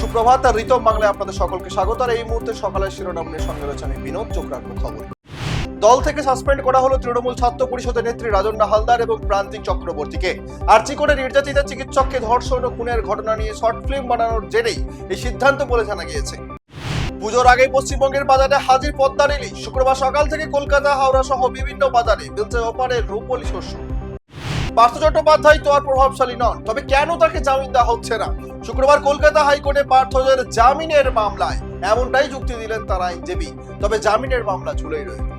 সুপ্রভাত, আর রিতম বাংলায় আপনাদের সকলকে স্বাগত, আর এই মুহূর্তে সকালের শিরোনাম নিয়ে সঙ্গে রয়েছে আমি বিনোদ, চোখ খবর। দল থেকে সাসপেন্ড করা হলো তৃণমূল ছাত্র পরিষদের নেত্রী রাজন্না হালদার এবং প্রান্তিক চক্রবর্তীকে। আর্চি করে নির্যাতিতা চিকিৎসককে ধর্ষণ ও খুনের ঘটনা নিয়ে শর্ট ফিল্ম বানানোর জেরেই এই সিদ্ধান্ত বলে জানা গিয়েছে। পুজোর আগে পশ্চিমবঙ্গের বাজারে হাজির পদ্মা ইলিশ শুক্রবার সকাল থেকে কলকাতা, হাওড়া সহ বিভিন্ন বাজারে মিলছে ওপারের রূপলি শস্য। পার্থ চট্টোপাধ্যায় তো আর প্রভাবশালী নন। তবে কেন তাকে জামিন দেওয়া হচ্ছে না? শুক্রবার কলকাতা হাইকোর্টে পার্থদের জামিনের মামলায় এমনটাই যুক্তি দিলেন তার আইনজীবী। তবে জামিনের মামলা ঝুলেই রয়েছে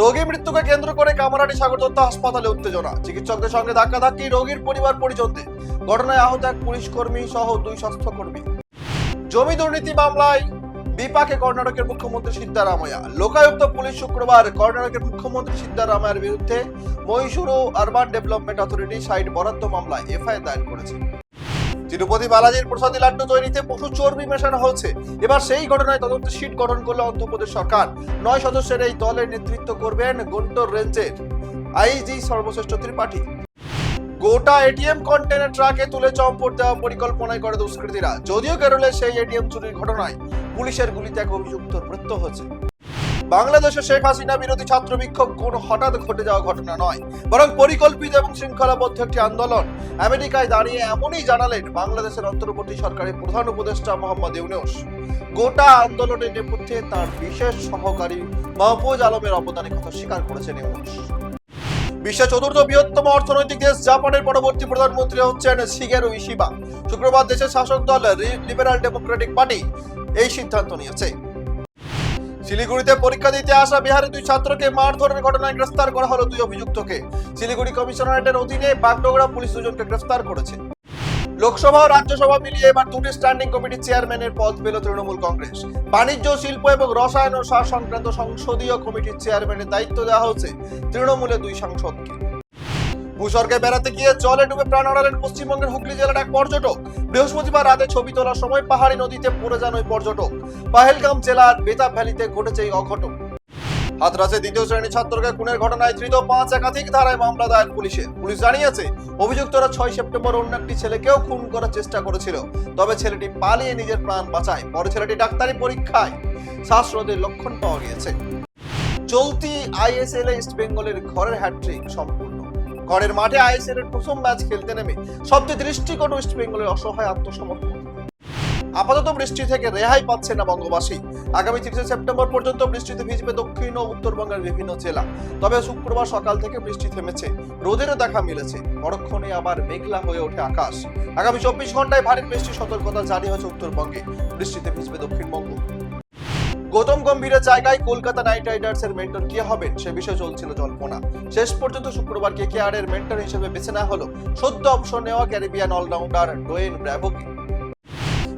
রোগী মৃত্যুকে কেন্দ্র করে কামারাটি সাগর দত্ত হাসপাতালে উত্তেজনা। চিকিৎসকদের সঙ্গে ধাক্কাধাক্কি রোগীর পরিবার পরিজনদের। ঘটনায় আহত এক পুলিশ কর্মী সহ দুই স্বাস্থ্যকর্মী। জমি দুর্নীতি মামলায় বিপাকে কর্ণাটকের মুখ্যমন্ত্রী সিদ্ধারামায়া লোকায়ুক্ত পুলিশ শুক্রবার কর্ণাটকের মুখ্যমন্ত্রী সিদ্ধারামায়ার বিরুদ্ধে Mysore urban development authority site বরাদ্দ মামলায় এফআইআর দায়ের করেছে। তিরুপতি বালাজির প্রসাদী লাড্ডু তৈরিতে পশু চর্বি মেশানো হয়েছে এবার সেই ঘটনায় তদন্ত শীট গঠন করল অন্ধ্রপ্রদেশ সরকার। নয় সদস্যের এই দলের নেতৃত্ব করবেন গুন্টোর রেঞ্জের। আইজি সর্বশ্রেষ্ঠ ত্রিপাঠী। গোটা এটিএম কন্টেনার ট্রাকে তুলে চম্পট দেওয়া পরিকল্পনায় করে দুষ্কৃতীরা। যদিও কেরলে সেই এটিএম চুরির ঘটনায় পুলিশের গুলিতে এক অভিযুক্তর মৃত্যু হয়েছে। বাংলাদেশে শেখ হাসিনা বিরোধী ছাত্র বিক্ষোভ কোন হঠাৎ ঘটে যাওয়া ঘটনা নয়, বরং পরিকল্পিত এবং শৃঙ্খলাবদ্ধ একটি আন্দোলন আমেরিকায় দাঁড়িয়ে এমনই জানালেন বাংলাদেশের অন্তর্বর্তী সরকারের প্রধান উপদেষ্টা মোহাম্মদ ইউনুস। গোটা আন্দোলনের নেপথ্যে তার বিশেষ সহকারী মাহফুজ আলমের অবদানের কথা স্বীকার করেছেন ইউনুস। বিশ্বের চতুর্থ বৃহত্তম অর্থনৈতিক দেশ জাপানের পরবর্তী প্রধানমন্ত্রী হচ্ছেন শিগেরু ইশিবা। শুক্রবার দেশের শাসক দল লিবারাল ডেমোক্রেটিক পার্টি এই সিদ্ধান্ত নিয়েছে। শিলিগুড়িতে পরীক্ষা দিতে আসা বিহারের দুই ছাত্রকে মারধরের ঘটনায় গ্রেফতার করা হলো দুই অভিযুক্তকে। শিলিগুড়ি কমিশনারেটের অধীনে বাগডোগরা পুলিশ দুজনকে গ্রেফতার করেছে। লোকসভা ও রাজ্যসভা মিলিয়ে এবার দুটি স্ট্যান্ডিং কমিটির চেয়ারম্যানের পদ পেল তৃণমূল কংগ্রেস। বাণিজ্য, শিল্প এবং রসায়ন ও সার সংক্রান্ত সংসদীয় কমিটির চেয়ারম্যানের দায়িত্ব দেওয়া হয়েছে তৃণমূলের দুই সাংসদকে। ভূস্বর্গে বেড়াতে গিয়ে জলে ডুবে প্রাণ হারালেন পশ্চিমবঙ্গের হুগলি জেলার এক পর্যটক। বৃহস্পতিবার রাতে ছবি তোলার সময় পাহাড়ি নদীতে পড়ে যান ওই পর্যটক। পাহেলগাম জেলার বেতাব ভ্যালিতে ঘটেছে এই অঘটন। হাতরাসে দ্বিতীয় শ্রেণির ছাত্রকে খুনের ঘটনায় ধৃত পাঁচ একাধিক ধারায় মামলা দায়ের পুলিশের পুলিশ জানিয়েছে, অভিযুক্তরা ছয় সেপ্টেম্বর অন্য একটি ছেলেকেও খুন করার চেষ্টা করেছিল। তবে ছেলেটি পালিয়ে নিজের প্রাণ বাঁচায়। পরে ছেলেটি ডাক্তারি পরীক্ষায় শ্বাসরোধের লক্ষণ পাওয়া গিয়েছে। চলতি আইএসএল ইস্ট বেঙ্গলের ঘরের হ্যাট্রিক সম্পূর্ণ। ঘরের মাঠে আইএসএল এর প্রথম ম্যাচ খেলতে নেমে সবচেয়ে দৃষ্টিকট ওয়েস্ট বেঙ্গলের অসহায় আত্মসমর্পণ। আপাতত বৃষ্টি থেকে রেহাই পাচ্ছে না বঙ্গবাসী। আগামী তিরিশে সেপ্টেম্বর পর্যন্ত বৃষ্টিতে ভিজবে দক্ষিণ ও উত্তরবঙ্গের বিভিন্ন জেলা। তবে শুক্রবার সকাল থেকে বৃষ্টি থেমেছে, রোদেরও দেখা মিলেছে। পরক্ষণে আবার মেঘলা হয়ে ওঠে আকাশ। আগামী চব্বিশ ঘন্টায় ভারী বৃষ্টির সতর্কতা জারি হয়েছে উত্তরবঙ্গে। বৃষ্টিতে ভিজবে দক্ষিণবঙ্গ। গৌতম গম্ভীরের জায়গায় কলকাতা নাইট রাইডার্সের মেন্টর কে হবেন সে বিষয়ে চলছিল জল্পনা। শেষ পর্যন্ত শুক্রবার কে কে আর এর মেন্টর হিসেবে বেছে নেওয়া হলো। সদ্য অবসর নেওয়া ক্যারিবিয়ান অলরাউন্ডার ডোয়েন ব্র্যাভোকে।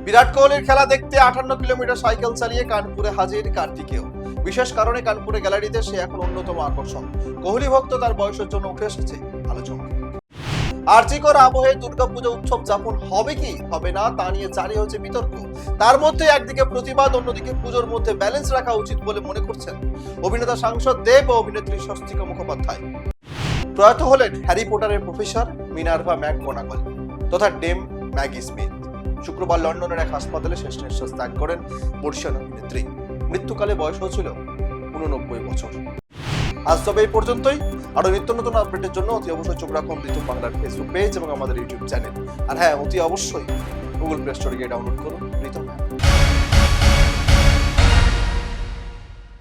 বিরাট কোহলির খেলা দেখতে আটান্ন কিলোমিটার সাইকেল চালিয়ে কানপুরে হাজির কার্তিকেও বিশেষ কারণে কানপুরে গ্যালারিতে সে এখন অন্যতম আকর্ষণ। কোহলি ভক্ত তার বয়সের জন্য উঠে এসেছে আলোচনা আর্চিকর আবহে দুর্গাপুজো উৎসব যাপন হবে কি? হবে না, তা নিয়ে জারি হচ্ছে বিতর্ক। তার মধ্যে একদিকে প্রতিবাদ, অন্যদিকে পুজোর মধ্যে ব্যালেন্স রাখা উচিত বলে মনে করছেন অভিনেতা সাংসদ দেব ও অভিনেত্রী স্বস্তিকা মুখোপাধ্যায়। প্রয়াত হলেন হ্যারি পটারের প্রফেসর মিনার্ভা ম্যাকগোনাগল তথা ডেম ম্যাগি স্মিথ। শুক্রবার লন্ডনের এক হাসপাতালে শেষ নিঃশ্বাস ত্যাগ করেন বর্ষিয়ান অভিনেত্রী। মৃত্যুকালে বয়স হয়েছিল উননব্বই বছর। আজ তবে এই পর্যন্তই। আরও নিত্য নতুন আপডেটের জন্য অতি অবশ্যই চোখ রাখুন মৃত্যু বাংলার ফেসবুক পেজ এবং আমাদের ইউটিউব চ্যানেল আর হ্যাঁ অতি অবশ্যই গুগল প্লে স্টোরে গিয়ে ডাউনলোড করুন।